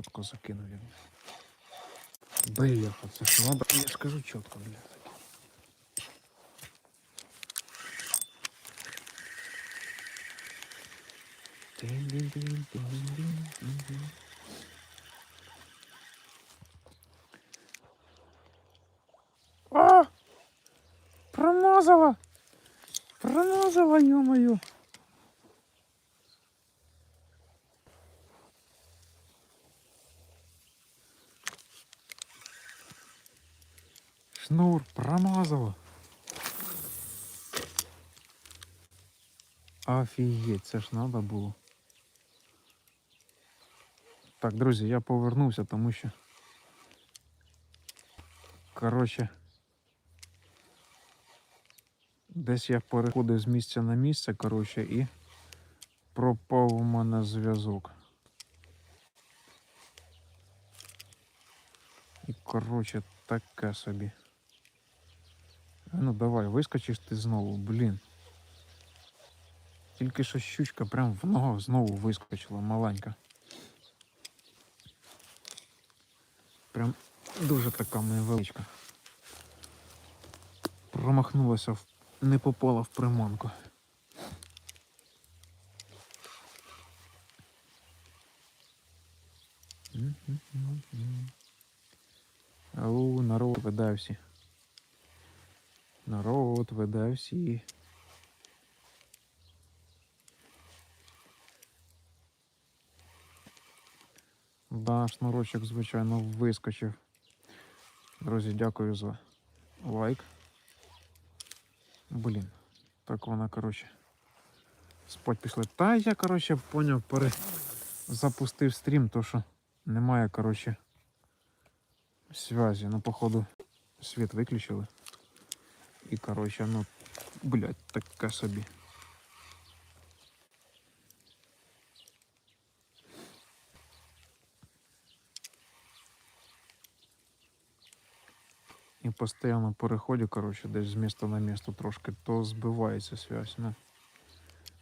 чітко закинув він. Бляха, це надо. Я ж кажу чітко, бля. А! Промазала! Промазала, ё-моё! Шнур промазала. Офігеть, це ж надо було. Так, друзі, я повернувся, тому що. Коротше. Десь я переходив з місця на місце, коротше, і пропав у мене зв'язок. І, коротше, таке собі. Ну давай, вискочиш ти знову, блін. Тільки що щучка прям в ногу знову вискочила, маленька. Прям дуже така невеличка. Промахнулася, не попала в приманку. Ау, народ веде всі. Народ веде всі. Да, шнурочок, звичайно, вискочив. Друзі, дякую за лайк. Блін, так вона, коротше, спать пішла. Та я, коротше, поняв, перезапустив стрім, то що немає, коротше, связі. Ну, походу, світ виключили. І, коротше, ну, блядь, таке собі. І постійно переходю, коротше, десь з міста на місто трошки, то збивається связь. Ну,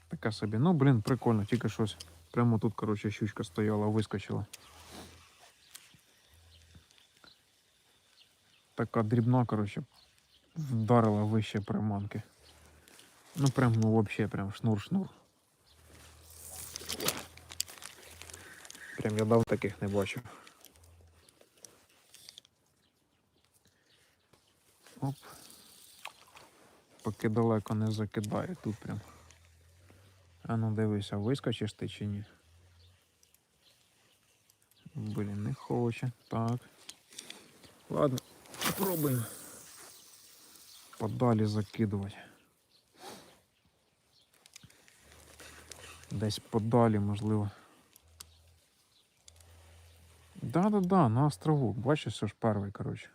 така собі. Ну, блін, прикольно, тільки щось. Прямо тут, коротше, щучка стояла, вискочила. Така дрібна, коротше, вдарила вище приманки. Ну прям, ну вообще, прям шнур-шнур. Прям я дав таких не бачив. Поки далеко не закидає тут прям. А ну дивися, вискочиш ти чи ні? Блін, не хоче. Так. Ладно, спробуємо. Подалі закидувати. Десь подалі, можливо. Да-да-да, на острову. Бачиш, все ж перший, коротше.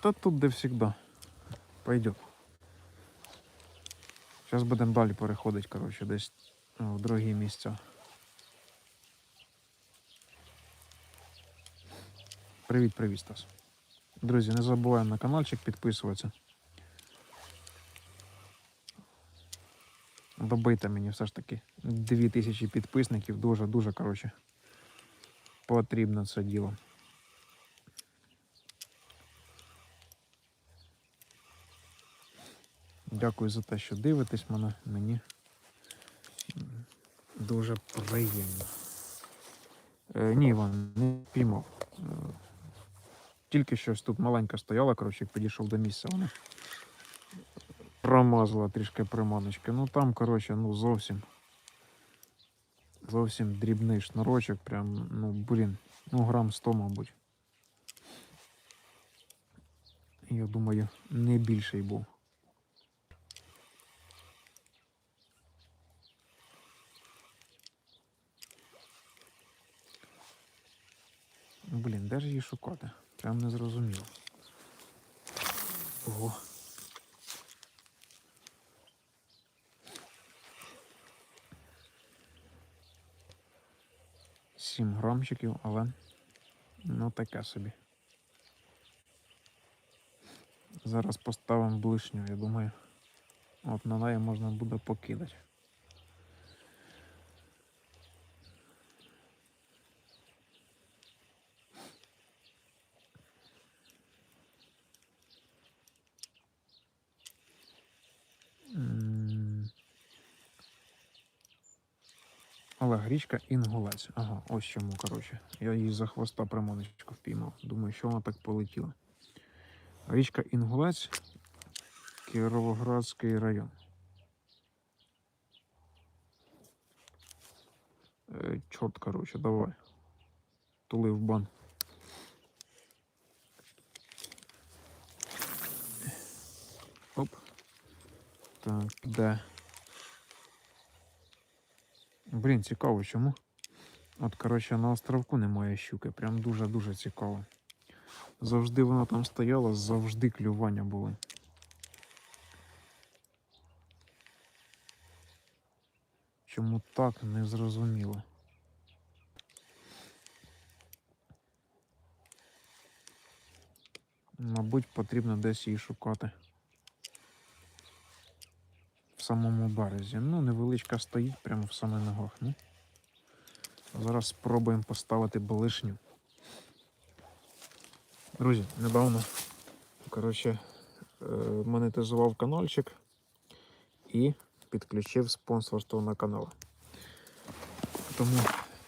Та тут де всегда. Пойдет. Зараз будемо далі переходити, коротше, десь ну, в другі місця. Привіт, привіт, Стас. Друзі, не забуваємо на каналчик підписуватися. Добийте мені все ж таки 2000 підписників. Дуже-дуже, коротше, потрібно це діло. Дякую за те, що дивитесь мене. Мені дуже приємно. Е, ні, Іван, не піймав. Е, тільки щось тут маленька стояла, коротше, як підійшов до місця, вона промазала трішки приманочки. Ну там, коротше, ну зовсім. Зовсім дрібний шнурочок, прям, ну, блін, ну грам 100, мабуть. Я думаю, не більший був. Блін, де ж її шукати? Прям не зрозуміло. Ого. Сім грамчиків, але ну таке собі. Зараз поставимо блишню, я думаю. От на неї можна буде покидати. Річка Інгулець. Ага, ось чому, коротше. Я її за хвоста приманочку впіймав. Думаю, що вона так полетіла. Річка Інгулець, Кіровоградський район. Е, чорт, коротше, давай. Тули в бан. Оп. Так, де? Блін, цікаво, чому? От, коротше, на островку немає щуки. Прям дуже-дуже цікаво. Завжди вона там стояла, завжди клювання були. Чому так, не зрозуміло. Мабуть, потрібно десь її шукати. Самому березі. Ну, невеличка стоїть прямо в самих ногах. Ну. Зараз спробуємо поставити блишню. Друзі, недавно коротше, е, монетизував каналчик і підключив спонсорство на канал. Тому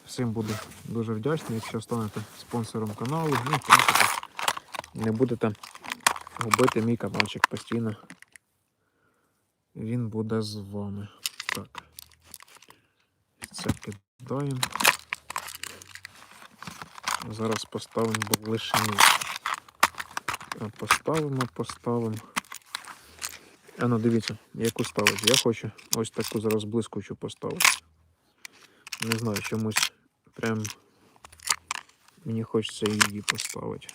всім буду дуже вдячний, якщо станете спонсором каналу. Ну, в принципі, не будете губити мій каналчик постійно. Він буде з вами. Так. Це кидаємо. Зараз поставимо блишні. А, Поставимо, поставимо. А ну дивіться, яку ставити. Я хочу ось таку зараз блискучу поставити. Не знаю, чомусь прям мені хочеться її поставити.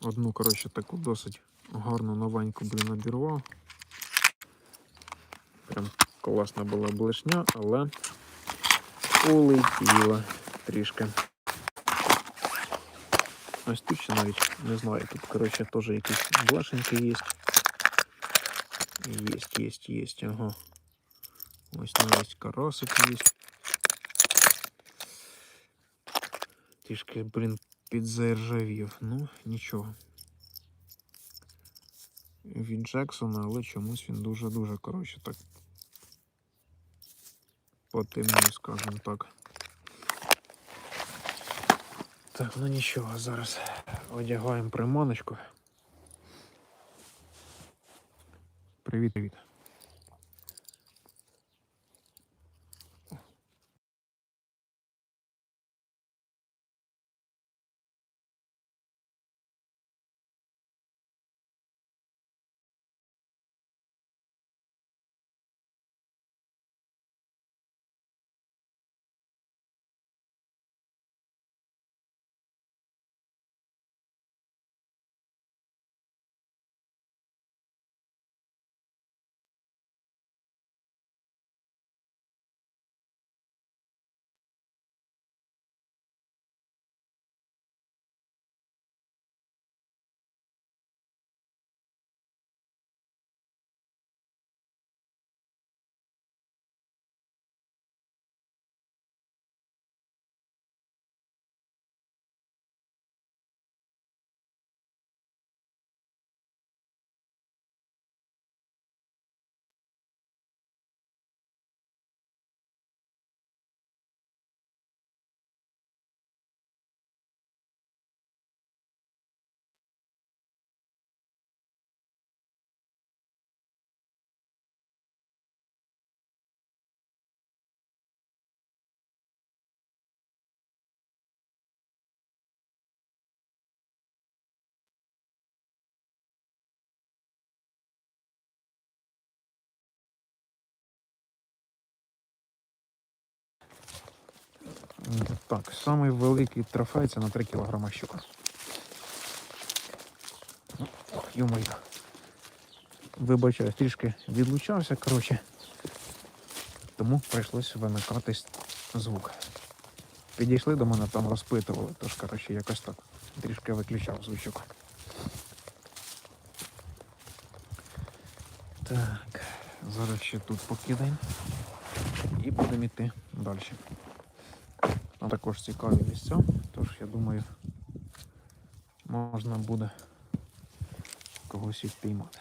Одну, коротше, таку досить гарну новеньку, блін, обірвав. Прям класна була блешня, але улетіла трішки. Ось тут ще навіть не знаю. Тут, коротше, теж якісь блашеньки є. Єсть, єсть, єсть, ага. Ось навіть карасик є. Трішки, блін, підзаіржавів. Ну, нічого. Від Джексона, але чомусь він дуже-дуже, коротше, так. Потемнів, скажімо так. Так, ну нічого, зараз одягаємо приманочку. Привіт, Так, самий великий трофей це на 3 кг щука. Ох, Йо-моє. Вибачаю, трішки відлучався, коротше. Тому прийшлось вимикати звук. Підійшли до мене, там розпитували, тож, коротше, якось так. Трішки виключав звучок. Так, зараз ще тут покидаємо і будемо йти далі. Там також цікаві місця, тож я думаю, можна буде когось і впіймати.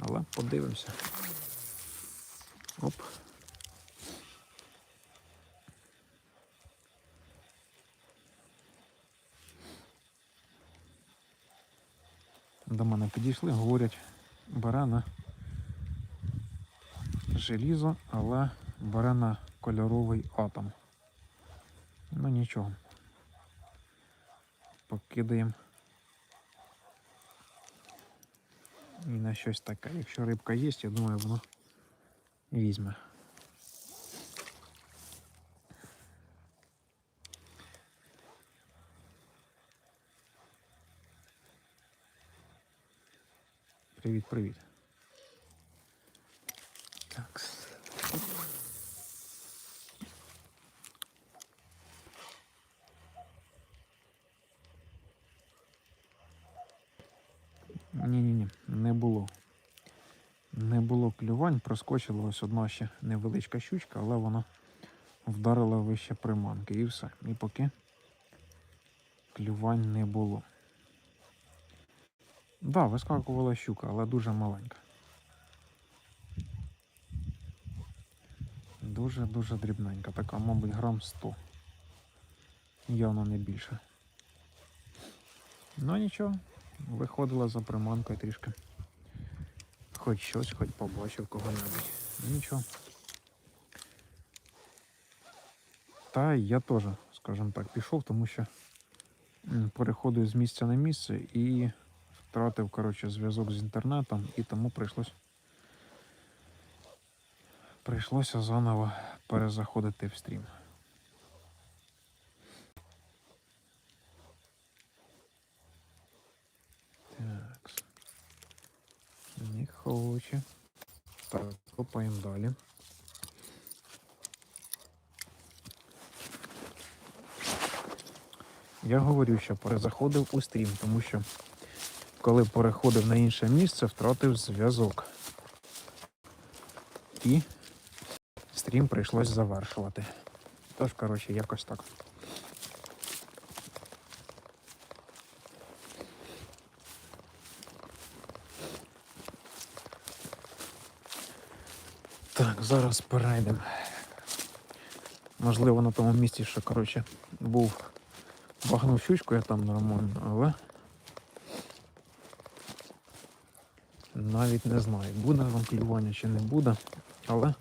Але подивимося. Оп. До мене підійшли, говорять, бере на желізо, але бере на кольоровий атом. Ну нічого. Покидаємо. І на щось таке. Якщо рибка є, я думаю, воно візьме. Привіт, Проскочила ось одна ще невеличка щучка, але вона вдарила вище приманки і все. І поки клювань не було. Так, да, вискакувала щука, але дуже маленька. Дуже-дуже дрібненька, така, мабуть, грам 100. Явно не більше. Ну нічого, виходила за приманкою трішки. Хоч щось, хоч побачив кого-небудь. Ну нічого. Та я теж, скажімо так, пішов, тому що переходив з місця на місце і втратив коротше, зв'язок з інтернетом, і тому прийшлось, прийшлося заново перезаходити в стрім. Так. Не хоче. Так, копаємо далі. Я говорю, що перезаходив у стрім, тому що коли переходив на інше місце, втратив зв'язок. І стрім прийшлось завершувати. Тож, коротше, якось так. Так, зараз перейдемо. Можливо, на тому місці, що, коротше, був багнув щучку, я там нормально, але навіть не знаю, буде вам клювання чи не буде, але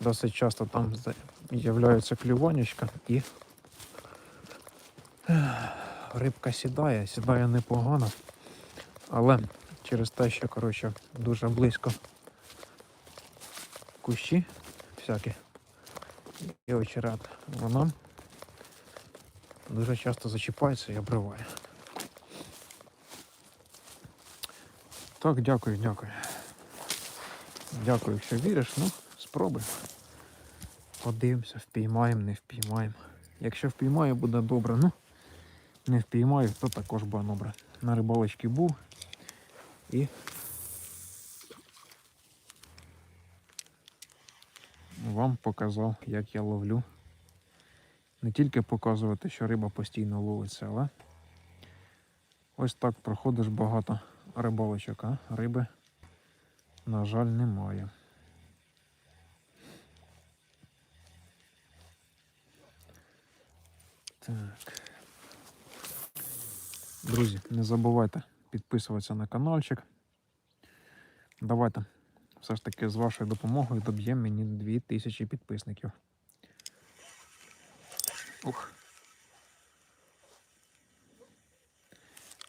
досить часто там з'являються клюванечка і рибка сідає, сідає непогано, але через те, що коротше, дуже близько кущі всякі і очерет, вона дуже часто зачіпається і обриває. Так, дякую, дякую. Дякую, якщо віриш, ну, спробуй. Подивимося, впіймаємо, не впіймаємо. Якщо впіймаю, буде добре. Ну, не впіймаю, то також буде добре. На рибалочці був і вам показав, як я ловлю. Не тільки показувати, що риба постійно ловиться, але ось так проходиш багато рибалочок, а риби, на жаль, немає. Так. Друзі, не забувайте підписуватися на каналчик. Давайте все ж таки з вашою допомогою доб'ємо мені 2000 підписників. Ух.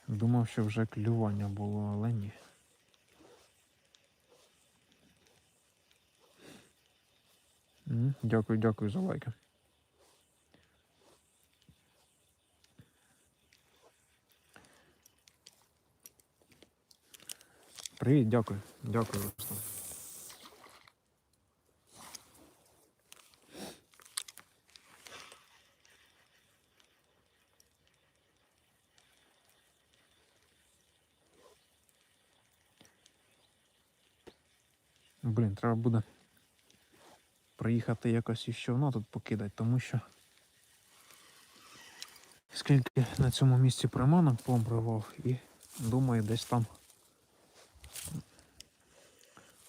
Думав, що вже клювання було, але ні. Дякую, дякую за лайки. Привіт, дякую. Дякую, Руслан. Блін, треба буде приїхати якось іще воно тут покидати, тому що скільки на цьому місці приманок пообривав і думаю, десь там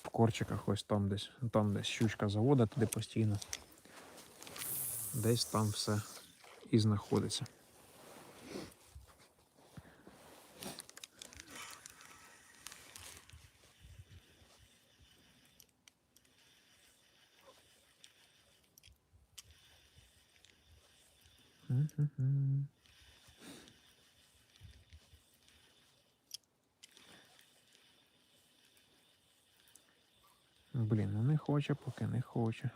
в корчиках, ось там десь, там десь щучка завода туди постійно. Десь там все і знаходиться. Блін, ну не хоче, поки не хоче.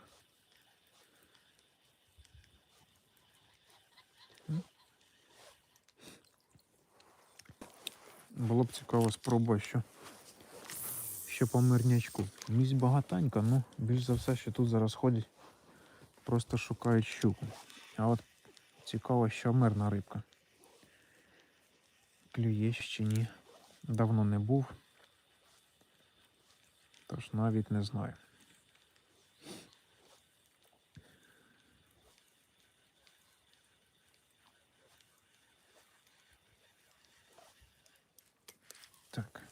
Було б цікаво спробувати, що, що по мирнячку. Місць багатенько, ну більш за все, що тут зараз ходять, просто шукають щуку. А от цікаво, що мирна рибка. Клює чи ні. Давно не був. Тож навіть не знаю. Так.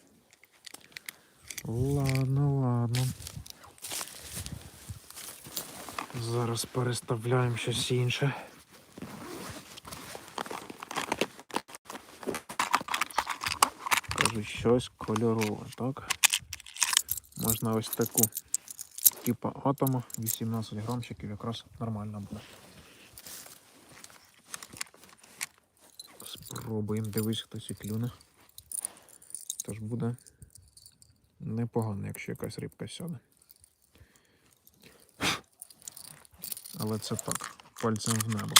Ладно, ладно. Зараз переставляємо щось інше. Щось кольорове, так? Можна ось таку. Типа атома, 18 грамчиків якраз нормально буде. Спробуємо, дивись, хтось і клюне. Тож буде непогано, якщо якась рибка сяде. Але це так, пальцем в небо.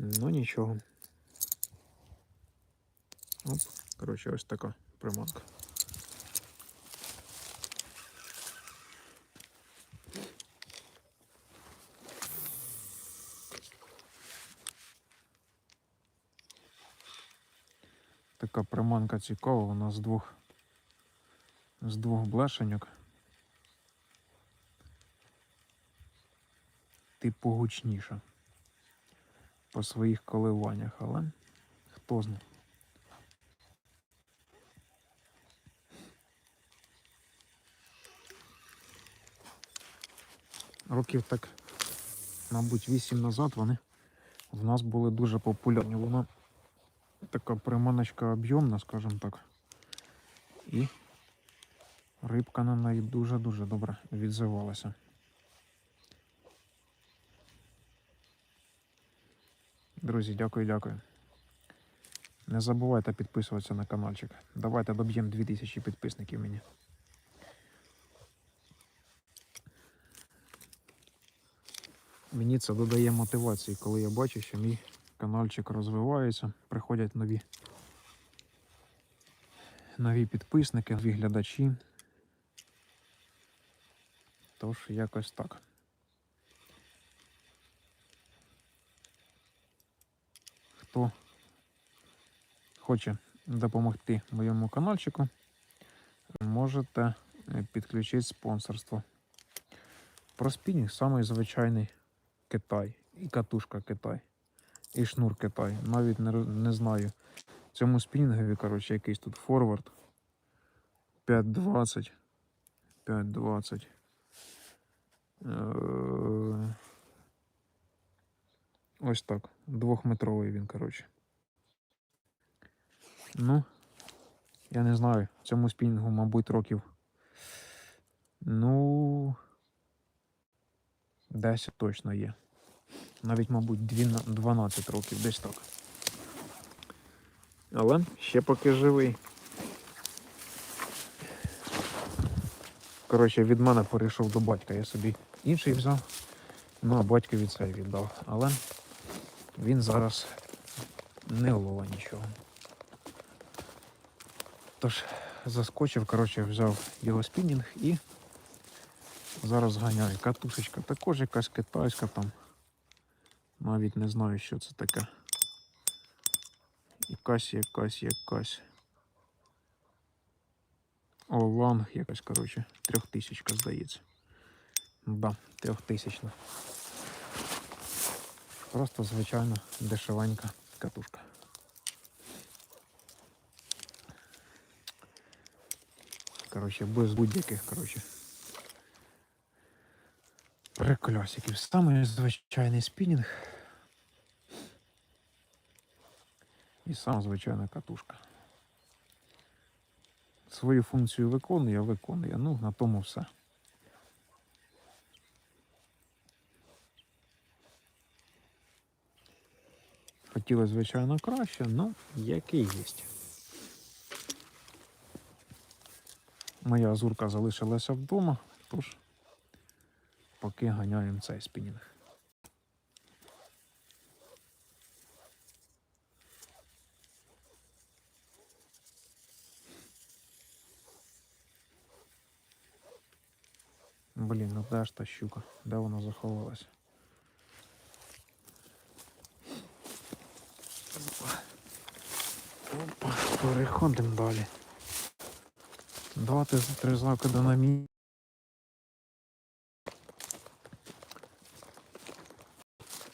Ну нічого. Оп, коротше, ось така приманка. Така приманка цікава, вона з двох з двох блешеньок. Типу гучніша по своїх коливаннях, але хто знає. Років так, мабуть, 8 назад вони в нас були дуже популярні. Вона така приманочка об'ємна, скажімо так. І рибка на неї дуже-дуже добре відзивалася. Друзі, дякую, дякую. Не забувайте підписуватися на каналчик. Давайте доб'ємо 2000 підписників мені. Мені це додає мотивації, коли я бачу, що мій каналчик розвивається, приходять нові, нові підписники, нові глядачі. Тож якось так. Хто хоче допомогти моєму каналчику, можете підключити спонсорство. Про спінінг самий звичайний Китай, і катушка Китай, і шнур Китай. Навіть не, не знаю. Цьому спінінгові, коротше, якийсь тут форвард 5.20. 5.20. Е, Ось так. Двохметровий він, коротше. Ну, я не знаю. Цьому спінінгу, мабуть, років. Ну. 10 точно є. Навіть, мабуть, 12 12 років, десь так. Але ще поки живий. Коротше, від мене перейшов до батька. Я собі інший взяв. Ну, а батькові цей віддав. Але він зараз не лова нічого. Тож, заскочив, коротше, взяв його спінінг і зараз ганяю. Катушечка також якась китайська там. Навіть не знаю, що це таке. Якась, якась, якась. О, ланг якась, коротше, трьохтисячка, здається. Да, трьохтисячна. Просто звичайно дешевенька катушка. Коротше, без будь-яких коротше. Прикльосиків. Саме звичайний спінінг. І сам звичайна катушка. Свою функцію виконує, виконує. Ну, на тому все. Хотілося, звичайно, краще, але який є. Моя азурка залишилася вдома, тож поки ганяємо цей спінінг. Блін, ну де ж та щука? Де вона заховалася? Переходимо далі. Два три знаки до намі.